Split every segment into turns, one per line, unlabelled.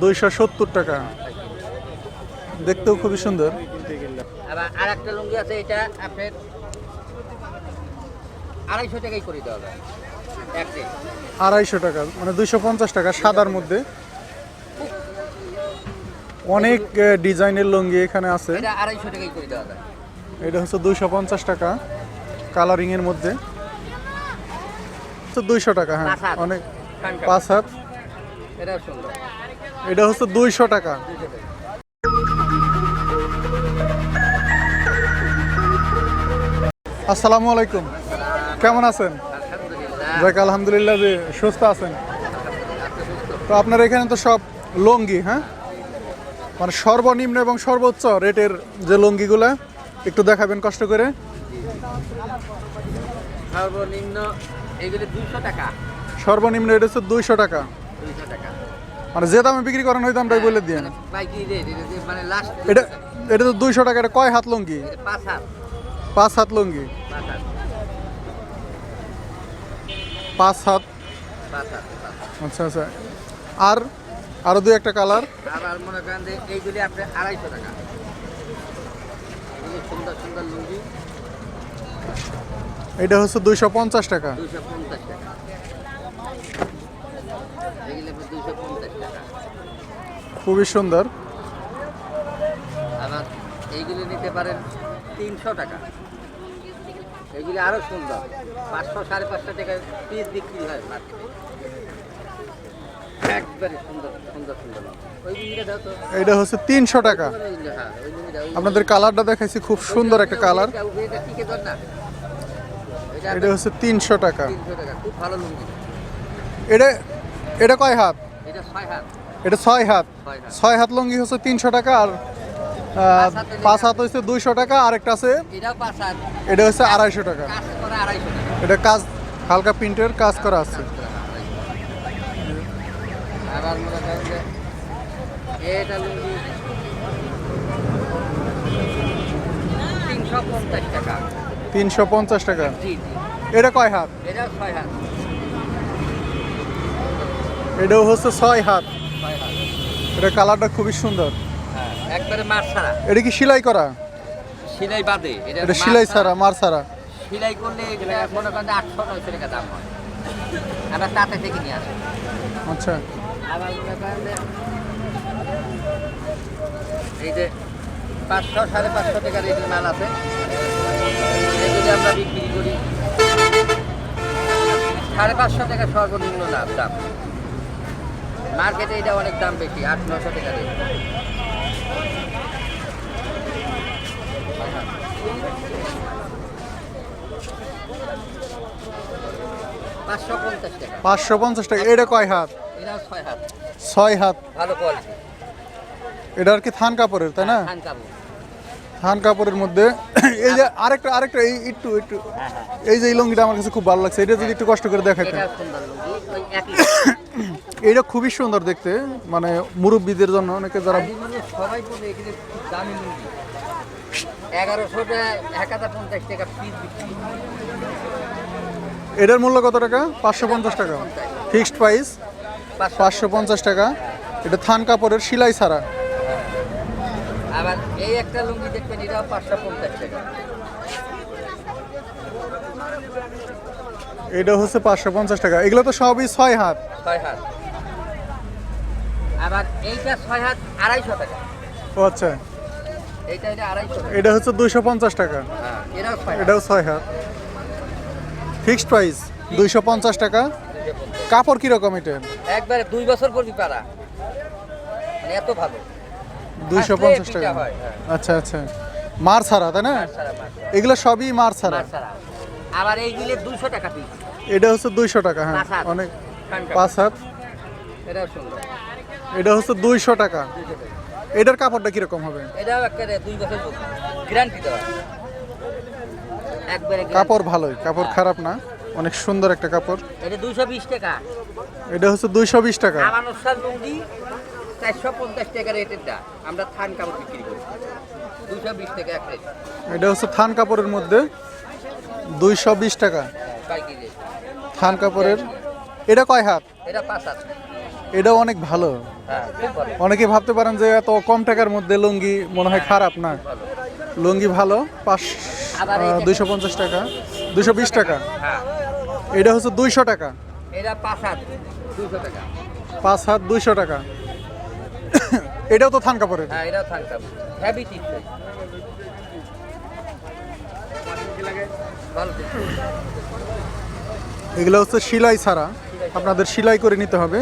দুইশো সত্তর টাকা। দেখতেও খুবই সুন্দর।
আর একটা লুঙ্গি আছে এটা আপনার আড়াইশো টাকাই করে দেওয়া
আড়াইশো টাকা মানে দুইশো পঞ্চাশ টাকা সাদার মধ্যে। অনেক ডিজাইনের লুঙ্গি এখানে আছে।
এটা
এটা হচ্ছে দুইশো পঞ্চাশ টাকা কালারিং এর মধ্যে দুইশো টাকা হ্যাঁ অনেক। পাঁচ হাত।
এটাও সুন্দর।
এটা হচ্ছে দুইশো টাকা। আসসালামু আলাইকুম। কেমন আছেন?
আলহামদুলিল্লাহ।
যাক আলহামদুলিল্লাহ যে সুস্থ আছেন। তো আপনার এখানে তো সব লুঙ্গি হ্যাঁ? মানে সর্বনিম্ন এবং সর্বোচ্চ রেটের যে লুঙ্গিগুলা একটু দেখাবেন কষ্ট করে।
সর্বনিম্ন এগুলো দুইশো টাকা।
সর্বনিম্ন রেট হচ্ছে দুইশো টাকা।
দুইশো টাকা।
মানে যে দামে বিক্রি করেন ওই দামটাই বলে দিয়ে
মানে এটা মানে
এটা তো দুইশো টাকা এটা কয় হাত লুঙ্গি?
পাঁচ হাত।
লুঙ্গি।
পাঁচ হাত।
আচ্ছা আচ্ছা। আর আরও দুই একটা কালার।
আবার মনে করেন এইগুলি আপনার আড়াইশো টাকা। সুন্দর সুন্দর লুঙ্গি।
এটা হচ্ছে দুইশো পঞ্চাশ টাকা।
দুইশো পঞ্চাশ টাকা এগুলি আপনার দুইশো পঞ্চাশ টাকা
খুবই সুন্দর।
আবার এইগুলি নিতে পারেন তিনশো টাকা। এগুলি আরও সুন্দর। পাঁচশো সাড়ে পাঁচশো টাকা পিস বিক্রি হয় মার্কেটে
এটা হচ্ছে তিনশো টাকা।
হ্যাঁ
আপনাদের কালারটা দেখাইছি খুব সুন্দর একটা কালার
এটা
হচ্ছে তিনশো টাকা।
খুব ভালো
এটা এটা কয় হাত?
এটা ছয় হাত।
এটা ছয় হাত।
ছয় হাত।
লুঙ্গি হচ্ছে তিনশো টাকা আর পাঁচ হাত হচ্ছে দুইশো টাকা আর একটা আছে এটা হচ্ছে আড়াইশো টাকা। এটা কাজ হালকা প্রিন্টের কাজ করা আছে।
তিনশো পঞ্চাশ টাকা।
এটা কয় হাত।
এটাও
হচ্ছে ছয় হাত। এটা কালারটা খুবই সুন্দর।
হ্যাঁ একবারে মার ছাড়া।
এটা কি সেলাই করা?
সেলাই বাদে এটা
সেলাই ছাড়া। মার ছাড়া।
সেলাই করলে মনে করেন আটশো নয়শো টাকা দাম হয়। আমরা তাতে থেকে নিয়ে আসি।
আচ্ছা।
আবার মনে করেন এই যে পাঁচশো সাড়ে পাঁচশো টাকা রেটের মাল আছে এগুলি আমরা বিক্রি করি। সাড়ে পাঁচশো টাকা সর্বনিম্ন লাভ দাম। মার্কেটে এটা অনেক দাম বেশি আট নশো টাকা রেট পাঁচশো পঞ্চাশ টাকা।
এটা কয় হাত?
ছয় হাত। ভালো কোয়ালিটি
এটা আর কি থান কাপড়ের তাই না? থান কাপড়ের মধ্যে। এই যে আরেকটা আরেকটা এই একটু একটু।
হ্যাঁ হ্যাঁ।
এই যে এই লুঙ্গিটা আমার কাছে খুব ভালো লাগছে এটা যদি একটু কষ্ট করে দেখাতেন।
এটা
খুবই সুন্দর দেখতে। মানে মুরব্বীদের জন্য অনেকে যারা
সবাই দামি এগারোশো এক হাজার পঞ্চাশ টাকা পিস
এটার মূল্য কত টাকা? পাঁচশো পঞ্চাশ টাকা। Fixed price?
পাঁচশো
পঞ্চাশ। টাকা। এটা থান কাপড়ের সিলাই ছাড়া।
আবার এই একটা লুঙ্গি দেখবেন এটাও পাঁচশো পঞ্চাশ টাকা।
এটা হচ্ছে পাঁচশো পঞ্চাশ টাকা। এগুলো তো সবই ছয় হাত।
ছয় হাত। আবার এইটা ছয় হাত আড়াইশো টাকা।
ও আচ্ছা।
এটা
হচ্ছে দুইশো পঞ্চাশ টাকা।
হ্যাঁ এটাও ছয় হাত।
ফিক্সড প্রাইস দুইশো পঞ্চাশ টাকা। কাপড় কীরকম এটা?
একবারে দুই বছর পরবি পারা মানে এত ভালো।
দুইশো পঞ্চাশ টাকা।
হ্যাঁ।
আচ্ছা আচ্ছা। মার ছাড়া তাই না। এগুলো সবই মার ছাড়া।
আবার এইগুলি দুশো টাকা পিস
এটা হচ্ছে দুইশো টাকা হ্যাঁ। অনেক পাঁচ হাত।
এটাও সুন্দর।
এটা হচ্ছে দুইশো টাকা। এটার কাপড়টা কীরকম হবে?
এটাও একেবারে দুই বছর গ্যারান্টি দেওয়া। একবারে
কাপড় ভালোই কাপড় খারাপ না। অনেক সুন্দর একটা কাপড়।
এটা দুইশো বিশ টাকা।
এটা হচ্ছে দুইশো বিশ টাকা।
আমার অনুষ্ঠান লুঙ্গি চারশো পঞ্চাশ টাকা রেটের দা আমরা থান কাপড় বিক্রি করি। দুইশো বিশ টাকা এক রেট।
এটা হচ্ছে থান কাপড়ের মধ্যে দুইশো বিশ টাকা। থান কাপড়ের এটা কয় হাত?
এটা পাঁচ হাত।
এটাও অনেক ভালো।
হ্যাঁ
অনেকে ভাবতে পারেন যে এত কম টাকার মধ্যে লুঙ্গি মনে হয় খারাপ না। লুঙ্গি ভালো পাঁচ। দুইশো পঞ্চাশ টাকা। দুইশো বিশ টাকা?
হ্যাঁ।
এটা হচ্ছে দুইশো টাকা।
এটা পাঁচ হাত দুশো টাকা।
পাঁচ হাত দুইশো টাকা। এটাও তো থান কাপড়ের
হ্যাঁ এটাও টিপস ভালো tips।
এগুলো হচ্ছে সিলাই ছাড়া। আপনাদের সিলাই করে নিতে হবে।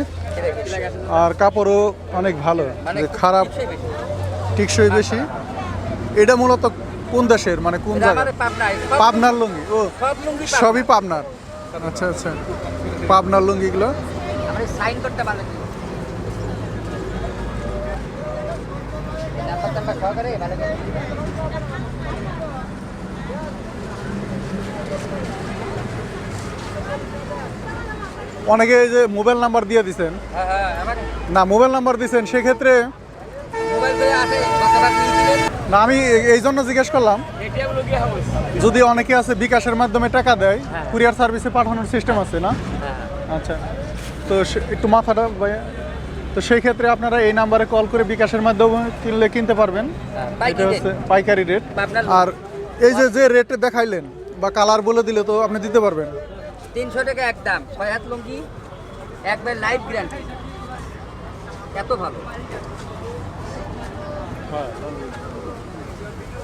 আর কাপড়ও অনেক ভালো
মানে
খারাপ। টিকসই বেশি। এটা মূলত কোন দেশের? মানে কোন পাবনার লুঙ্গি। ও। সবই পাবনার। আচ্ছা আচ্ছা। পাবনার লুঙ্গিগুলো।
করতে পারলেন নাম্বার টাম্বার সহকারে ভালো করে
অনেকে যে মোবাইল নাম্বার দিয়ে দিছেন।
হ্যাঁ হ্যাঁ
না মোবাইল নাম্বার দিছেন সেক্ষেত্রে না আমি এই জন্য জিজ্ঞেস করলাম। যদি অনেকে আছে বিকাশের মাধ্যমে টাকা দেয়
হ্যাঁ।
কুরিয়ার সার্ভিসে পাঠানোর সিস্টেম আছে না? আচ্ছা। তো একটু মাথাটা। তো সেই ক্ষেত্রে আপনারা এই নাম্বারে কল করে বিকাশের মাধ্যমে কিনলে কিনতে পারবেন। এটা হচ্ছে পাইকারি রেট আর এই যে যে রেটে দেখাইলেন বা কালার বলে দিলে তো আপনি দিতে পারবেন।
তিনশো টাকা এক দাম। ছয় হাত লুঙ্গি একবার লাইফ গ্যারান্টি এত ভালো।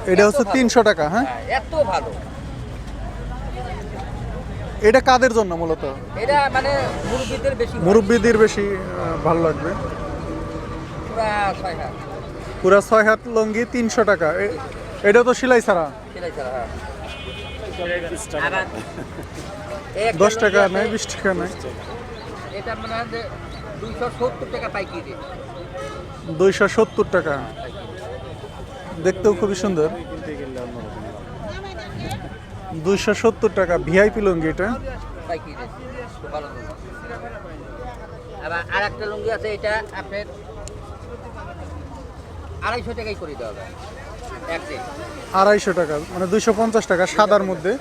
এটা হচ্ছে তিনশো টাকা হ্যাঁ?
হ্যাঁ এত ভালো।
এটা কাদের জন্য মূলত?
এটা মানে মুরব্বীদের বেশি।
মুরব্বীদের বেশি ভালো লাগবে।
পুরা ছয় হাত।
পুরা ছয় হাত লঙ্গি তিনশো টাকা। এ- এটা তো সেলাই ছাড়া?
সেটাই ছাড়া হ্যাঁ।
দশ টাকা নেয় বিশ টাকা নেয়।
এটা মনে হয় যে দুইশো সত্তর টাকা পাইকারি
দুইশো সত্তর টাকা। দেখতেও খুবই সুন্দর। দুইশো সত্তর টাকা ভিআইপি লুঙ্গি এটা।
ভালো আবার আর একটা লুঙ্গি আছে এটা আপনার আড়াইশো টাকাই করে দেওয়া এক
আড়াইশো টাকা মানে দুইশো পঞ্চাশ টাকা সাদার মধ্যে।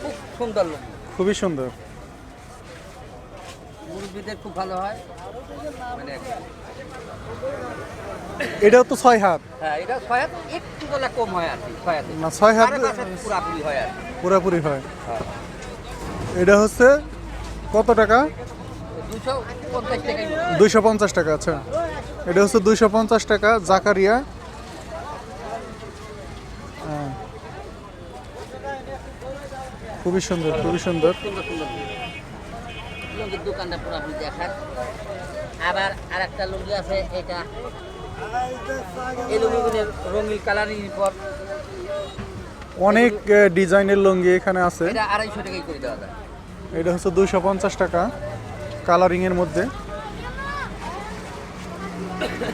খুব সুন্দর লুঙ্গি।
খুবই সুন্দর।
খুব ভালো হয়। মানে
এটাও তো ছয় হাত।
হ্যাঁ এটা ছয় হাত একটু কম হয় আর কি ছয় হাতে।
না ছয় হাত
পুরাপুরি হয় আর কি।
পুরোপুরি হয়। এটা হচ্ছে কত টাকা?
দুশো পঞ্চাশ
টাকা আচ্ছা। এটা হচ্ছে দুইশো পঞ্চাশ টাকা জাকারিয়া। খুবই সুন্দর খুবই সুন্দর।
লুঙ্গির দোকানটা পুরো আপনি দেখান আবার আর একটা লুঙ্গি আছে এটা এই লুঙ্গিগুলোর রঙিন কালারিং পর
অনেক ডিজাইনের লুঙ্গি এখানে আছে।
এটা আড়াইশো টাকাই করে দেওয়া যায়।
এটা হচ্ছে দুইশো পঞ্চাশ টাকা কালারিং এর মধ্যে।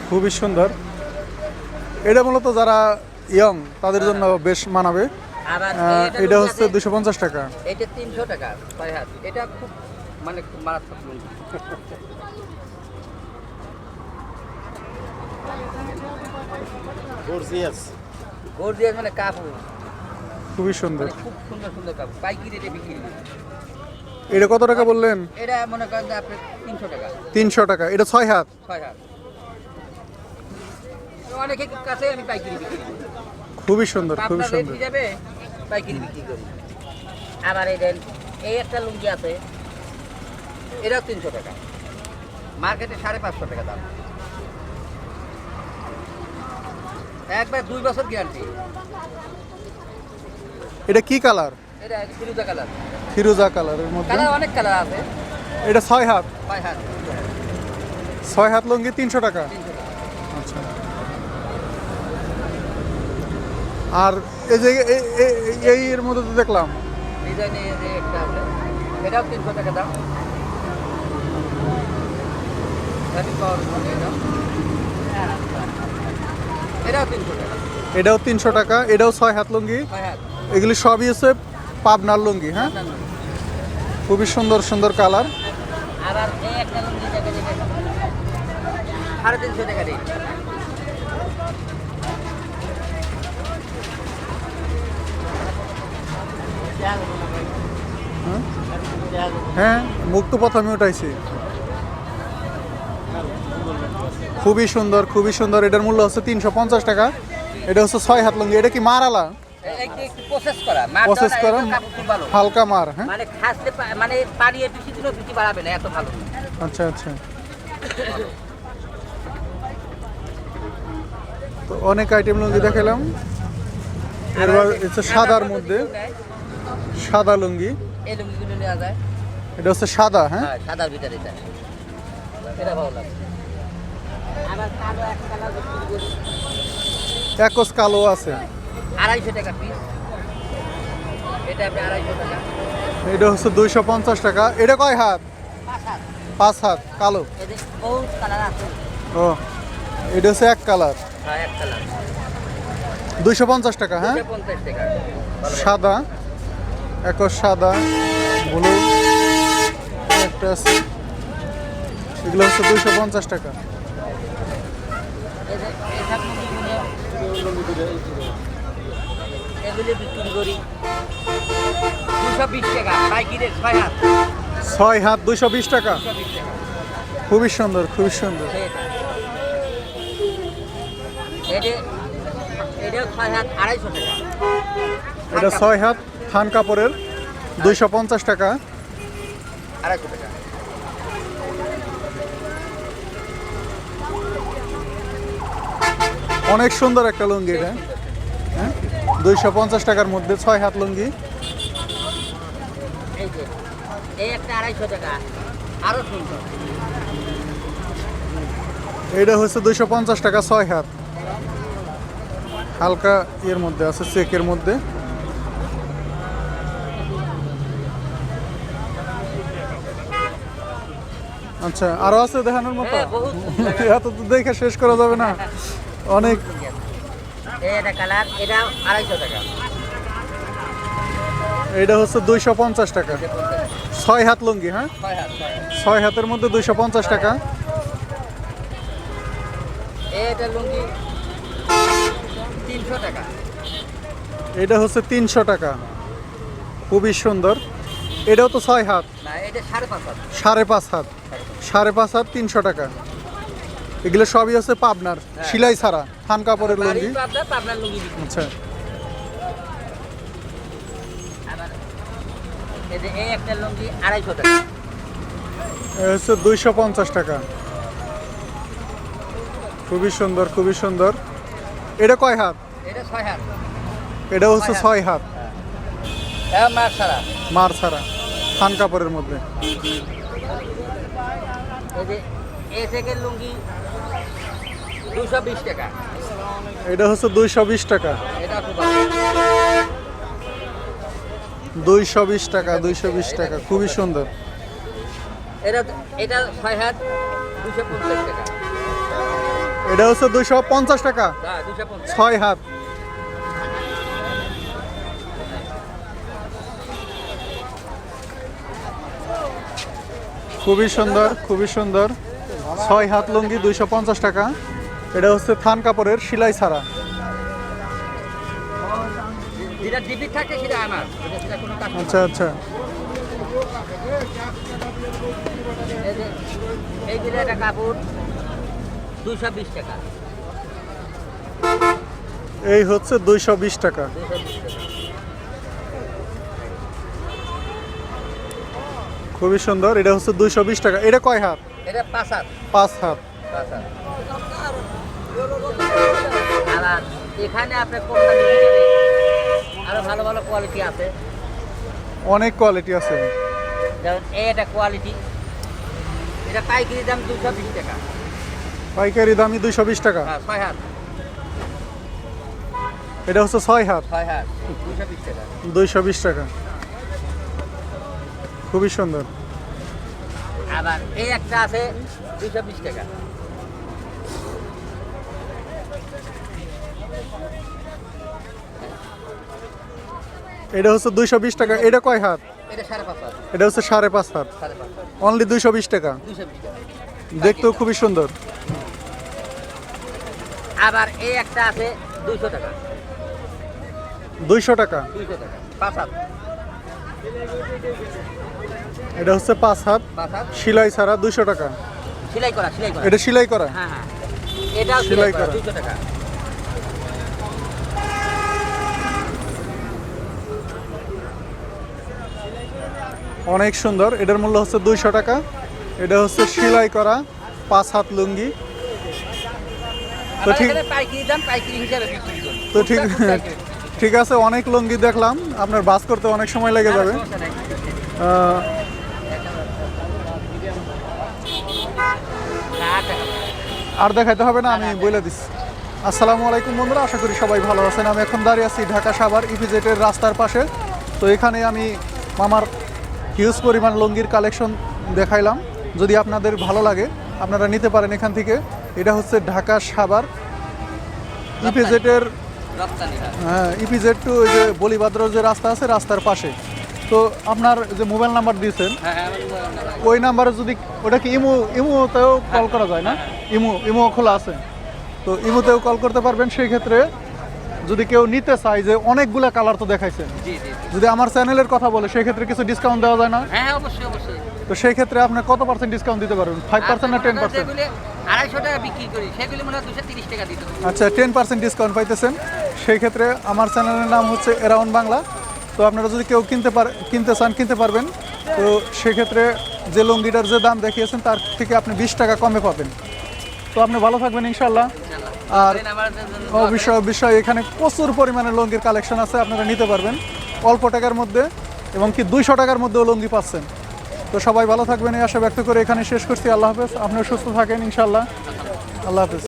খুবই সুন্দর। এটা মূলত যারা ইয়ং তাদের জন্য বেশ মানাবে।
আবার
এটা হচ্ছে
আছে,
দুশো পঞ্চাশ টাকা।
এটা তিনশো টাকা ছয় হাত এটা খুব মানে খুব মারাত্মক লুঙ্গি গর্জিয়াস মানে কাপড়।
খুবই সুন্দর।
মানে খুব সুন্দর সুন্দর কাপড়। পাইকি রেটে বিক্রি
এটা কত টাকা বললেন?
এটা মনে করেন যে আপনি তিনশো টাকা।
তিনশো টাকা। এটা ছয় হাত?
ছয় হাত। তো অনেকের কাছে আমি পাইকারি বিক্রি
খুবই সুন্দর খুবই সুন্দর।
পাইকারি বিক্রি করি। আবার এই দেন এই একটা লুঙ্গি আছে। এটাও তিনশো টাকা। মার্কেটে সাড়ে পাঁচশো টাকা দাম। একবার দুই বছর গ্যারান্টি
এটা কি কালার?
এটা ফিরুজা কালার?
ফিরোজা কালারের মধ্যে।
কালার অনেক কালার আছে।
এটা ছয় হাত?
ছয় হাত।
ছয় হাত লুঙ্গি তিনশো টাকা?
তিনশো টাকা।
আচ্ছা। আর এই যে এই এর মধ্যে তো দেখলাম।
এটাও তিনশো টাকা দাম। এটাও। তিনশো টাকা।
এটাও ছয় হাত লুঙ্গি। এগুলি সবই হচ্ছে পাবনার লুঙ্গি হ্যাঁ? খুবই সুন্দর সুন্দর কালার।
আবার এই একটা লুঙ্গি সাড়ে তিনশো টাকা
হ্যাঁ মুখ তো প্রথমে উঠাইছি। খুবই সুন্দর খুবই সুন্দর। এটার মূল্য হচ্ছে তিনশো পঞ্চাশ টাকা। এটা হচ্ছে ছয় হাত লুঙ্গি। এটা কি মারালা
প্রসেস করা।
হালকা মার হ্যাঁ?
মানে খাসতে মানে পানি বেশি দিলেও বেশি বাড়াবে না এত ভালো।
আচ্ছা আচ্ছা। তো অনেক আইটেম লুঙ্গি দেখালাম। হচ্ছে সাদার মধ্যে। সাদা লুঙ্গি।
এই লুঙ্গিগুলো নেওয়া যায়।
এটা হচ্ছে সাদা হ্যাঁ?
হ্যাঁ সাদার ভিতরে এটা। এটা ভালো লাগে কালো
একস আছে।
আড়াইশো টাকা পিস এটা আপনি আড়াইশো টাকা।
এটা হচ্ছে দুইশো পঞ্চাশ টাকা। এটা কয় হাত?
পাঁচ হাত।
পাঁচ হাত কালো।
এদের বহুত কালার আছে।
ও এটা হচ্ছে এক কালার।
হ্যাঁ এক কালার।
দুইশো পঞ্চাশ টাকা হ্যাঁ? সাদা। একস সাদা ব্লু একটা আছে এগুলো হচ্ছে দুইশো পঞ্চাশ টাকা।
ছয় হাত।
দুইশো বিশ টাকা। খুবই সুন্দর খুবই সুন্দর।
এটা ছয় হাত।
থান কাপড়ের দুইশো পঞ্চাশ টাকা। অনেক সুন্দর একটা লুঙ্গি এটা। হ্যাঁ? দুইশো পঞ্চাশ টাকার মধ্যে ছয় হাত লুঙ্গি।
এই একটা আড়াইশো টাকা। আরও
এটা হচ্ছে দুইশো পঞ্চাশ টাকা ছয় হাত। হালকা ইয়ের মধ্যে আছে চেকের মধ্যে। আচ্ছা আরও আছে দেখানোর মতো?
হ্যাঁ,
এত তো দেখে শেষ করা যাবে না। অনেক।
কালার এটা আড়াইশো টাকা।
এটা হচ্ছে দুইশো পঞ্চাশ টাকা। ছয় হাত লুঙ্গি হ্যাঁ?
ছয় হাত ছয় হাত।
ছয় হাতের মধ্যে দুইশো পঞ্চাশ টাকা। এটা হচ্ছে তিনশো টাকা। খুবই সুন্দর। এটাও তো ছয় হাত।
সাড়ে পাঁচ হাত।
সাড়ে পাঁচ হাত। তিনশো টাকা। এগুলো সবই হচ্ছে পাবনার সিলাই ছাড়া থান কাপড়ের লুঙ্গি। আচ্ছা। হচ্ছে দুইশো পঞ্চাশ টাকা। খুবই সুন্দর খুবই সুন্দর। এটা কয় হাত?
এটা ছয় হাত।
হচ্ছে
ছয়
হাত।
হ্যাঁ
মার ছাড়া। থান কাপড়ের মধ্যে। এটা হচ্ছে দুইশো বিশ টাকা।
এটা
দুইশো বিশ টাকা দুইশো বিশ টাকা। খুবই সুন্দর।
এটা এটা ছয় হাত দুশো পঞ্চাশ টাকা।
এটা হচ্ছে দুইশো পঞ্চাশ টাকা।
হ্যাঁ
ছয় হাত। খুবই সুন্দর খুবই সুন্দর। ছয় হাত লুঙ্গি দুইশো পঞ্চাশ টাকা। এটা হচ্ছে থান কাপড়ের সিলাই ছাড়া। আচ্ছা আচ্ছা।
এই
হচ্ছে দুইশো বিশ টাকা
দুশো বিশ টাকা
খুবই সুন্দর। এটা হচ্ছে দুইশো বিশ টাকা। এটা কয় হাত?
এটা পাঁচ হাত।
পাঁচ হাত।
এখানে কোম্পানি আরও ভালো ভালো কোয়ালিটি আছে।
অনেক কোয়ালিটি আছে।
যেমন একটা কোয়ালিটি এটা পাইকারি দাম দুশো বিশ টাকা।
পাইকারি দামি দুইশো বিশ টাকা।
হ্যাঁ ছয় হাত।
এটা হচ্ছে ছয় হাত।
ছয় হাত। দুশো বিশ টাকা।
দুইশো বিশ টাকা। খুবই সুন্দর।
আবার এই একটা আছে দুশো বিশ টাকা।
এটা হচ্ছে দুইশো বিশ টাকা। এটা কয় হাত?
এটা
হচ্ছে সাড়ে পাঁচ হাত। অনলি দুইশো বিশ টাকা।
দুশো বিশ টাকা।
দেখতেও খুবই সুন্দর।
আবার এই একটা আছে দুইশো টাকা।
দুইশো টাকা।
দুইশো টাকা। পাঁচ হাত।
এটা হচ্ছে পাঁচ হাত। সিলাই ছাড়া দুইশো টাকা।
সেলাই করা সেলাই করা।
এটা সিলাই করা?
হ্যাঁ হ্যাঁ।
সেলাই করা।
দুশো টাকা।
অনেক সুন্দর। এটার মূল্য হচ্ছে দুইশো টাকা। এটা হচ্ছে সেলাই করা পাঁচ হাত লুঙ্গি। তো ঠিক তো ঠিক। ঠিক আছে অনেক লুঙ্গি দেখলাম। আপনার বাস করতে অনেক সময় লেগে যাবে। আর দেখাইতে হবে না আমি বলে দিচ্ছি। আসসালামু আলাইকুম বন্ধুরা আশা করি সবাই ভালো আছেন। আমি এখন দাঁড়িয়ে আছি ঢাকা সাভার ইপিজেটের রাস্তার পাশে। তো এখানে আমি আমার হিউজ পরিমাণ লুঙ্গির কালেকশন দেখাইলাম। যদি আপনাদের ভালো লাগে আপনারা নিতে পারেন এখান থেকে। এটা হচ্ছে ঢাকা সাভার ইপিজেটের
হয়।
হ্যাঁ ইপিজেড টু ওই যে বলিভাদ্র যে রাস্তা আছে রাস্তার পাশে। তো আপনার যে মোবাইল নাম্বার দিয়েছেন
হ্যাঁ হ্যাঁ।
ওই নাম্বারে যদি ওটা কি ইমো ইমোতেও কল করা যায় না? ইমো ইমো খোলা আছে। তো ইমোতেও কল করতে পারবেন সেই ক্ষেত্রে যদি কেউ নিতে চায় যে অনেকগুলা কালার তো দেখাইছেন। যদি আমার চ্যানেলের কথা বলে সেই ক্ষেত্রে কিছু ডিসকাউন্ট দেওয়া যায় না?
হ্যাঁ হ্যাঁ অবশ্যই অবশ্যই।
তো সেই ক্ষেত্রে আপনার কত পার্সেন্ট ডিসকাউন্ট দিতে পারবেন? ফাইভ পার্সেন্ট না টেন পার্সেন্ট
আড়াইশো টাকা বিক্রি করি সেগুলি মনে হয় দুশো তিরিশ টাকা দিতে
আচ্ছা টেন পার্সেন্ট ডিসকাউন্ট পাইতেছেন। সেই ক্ষেত্রে আমার চ্যানেলের নাম হচ্ছে এরাউন্ড বাংলা। তো আপনারা যদি কেউ কিনতে পার, কিনতে চান, কিনতে পারবেন। তো সেক্ষেত্রে যে লুঙ্গিটার যে দাম দেখিয়েছেন, তার থেকে আপনি বিশ টাকা কমে পাবেন। তো আপনি ভালো থাকবেন ইনশাল্লাহ আর অবশ্যই অবশ্যই এখানে প্রচুর পরিমাণে লুঙ্গির কালেকশন আছে, আপনারা নিতে পারবেন। অল্প টাকার মধ্যে এবং কি দুইশো টাকার মধ্যেও লুঙ্গি পাচ্ছেন। তো সবাই ভালো থাকবেন, এই আশা ব্যক্ত করে এখানে শেষ করছি। আল্লাহ হাফেজ, আপনিও সুস্থ থাকেন ইনশাল্লাহ আল্লাহ হাফেজ।